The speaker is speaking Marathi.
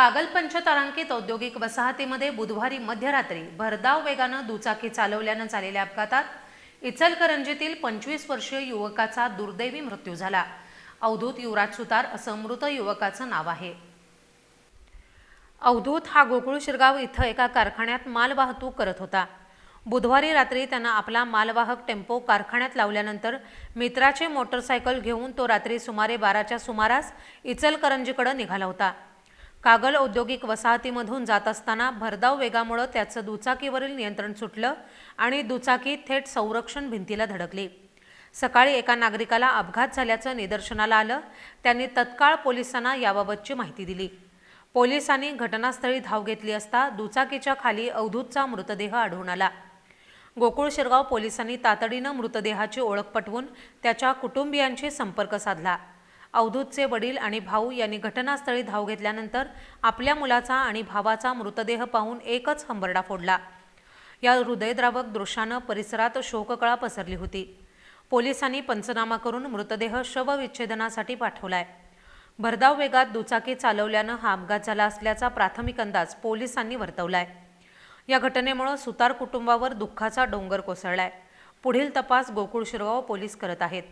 कागल पंचतारांकित औद्योगिक वसाहतीमध्ये बुधवारी मध्यरात्री भरधाव वेगानं दुचाकी चालवल्यानं झालेल्या अपघातात इचलकरंजीतील पंचवीस वर्षीय युवकाचा दुर्दैवी मृत्यू झाला. अवधूत युवराज सुतार असं मृत युवकाचं नाव आहे. अवधूत हा गोकुळ शिरगाव इथं एका कारखान्यात मालवाहतूक करत होता. बुधवारी रात्री त्यानं आपला मालवाहक टेम्पो कारखान्यात लावल्यानंतर मित्राची मोटरसायकल घेऊन तो रात्री सुमारे बाराच्या सुमारास इचलकरंजीकडे निघाला होता. कागल औद्योगिक वसाहतीमधून जात असताना भरधाव वेगामुळं त्याचं दुचाकीवरील नियंत्रण सुटलं आणि दुचाकी थेट संरक्षण भिंतीला धडकली. सकाळी एका नागरिकाला अपघात झाल्याचं निदर्शनाला आलं. त्यांनी तत्काळ पोलिसांना याबाबतची माहिती दिली. पोलिसांनी घटनास्थळी धाव घेतली असता दुचाकीच्या खाली अवधूतचा मृतदेह आढळून आला. गोकुळ शिरगाव पोलिसांनी तातडीनं मृतदेहाची ओळख पटवून त्याच्या कुटुंबियांशी संपर्क साधला. अवधूतचे वडील आणि भाऊ यांनी घटनास्थळी धाव घेतल्यानंतर आपल्या मुलाचा आणि भावाचा मृतदेह पाहून एकच हंबरडा फोडला. या हृदयद्रावक दृश्यानं परिसरात शोककळा पसरली होती. पोलिसांनी पंचनामा करून मृतदेह शवविच्छेदनासाठी पाठवलाय. भरधाव वेगात दुचाकी चालवल्यानं हा अपघात झाला असल्याचा प्राथमिक अंदाज पोलिसांनी वर्तवलाय. या घटनेमुळे सुतार कुटुंबावर दुःखाचा डोंगर कोसळलाय. पुढील तपास गोकुळ शिरगाव पोलीस करत आहेत.